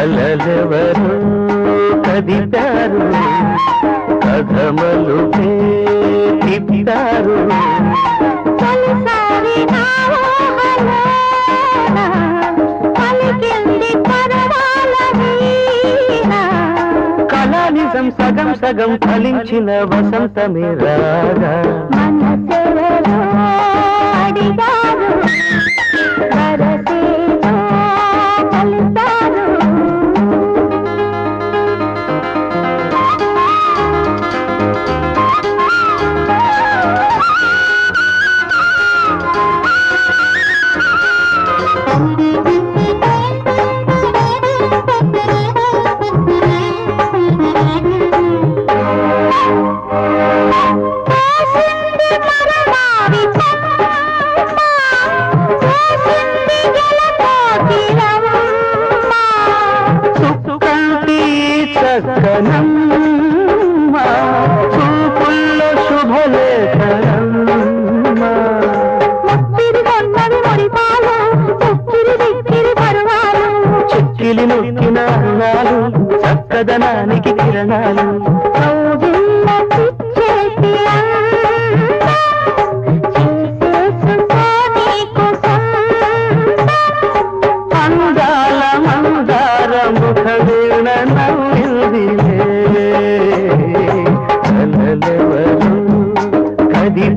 కలలెవరు కదిపారు కథమలు తిప్పారు తొలిసారి నా ఊహలోన పలికింది పరవాల వీణ. కళా నిజం సగం సగం ఫలించిన వసంతమే రాగా. మనసెవరో అడిగారు చక్కనమ్మ చూపుల్లో శుభలేఖనమ్మ. చిక్కిలి నొక్కిన అన్నాలు చక్కదనానికి కిరణాలు.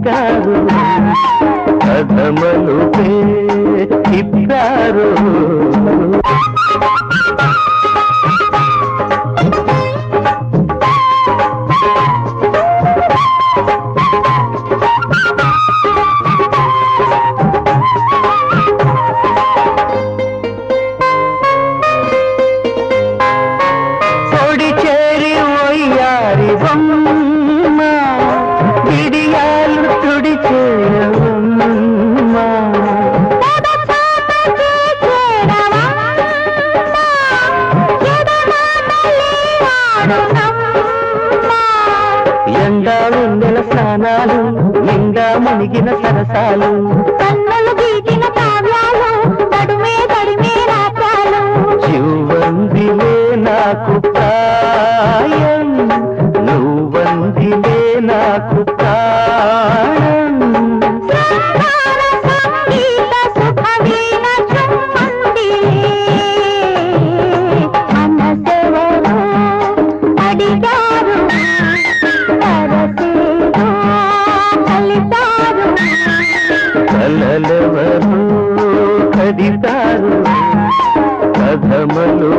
కదిపారు కథమలు తిప్పారు స్నానాలు నిండా మునిగిన సరసాలు. కన్నులు గీటిన కావ్యాలు నడుమే తడిమే రాత్రాలు. చివ్వందిలే నాకు ప్రాయం నువ్వందిలే నాకు కలలెవరు కదితారు కథమలు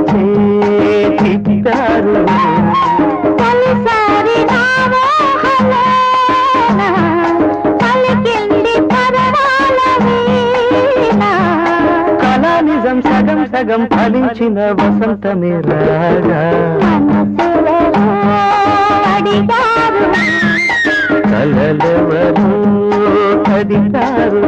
నిజం సగం సగం ఫలించిన వసంతమే రాగా మనసెవరో అడిగారు. కలలెవరు కదితారు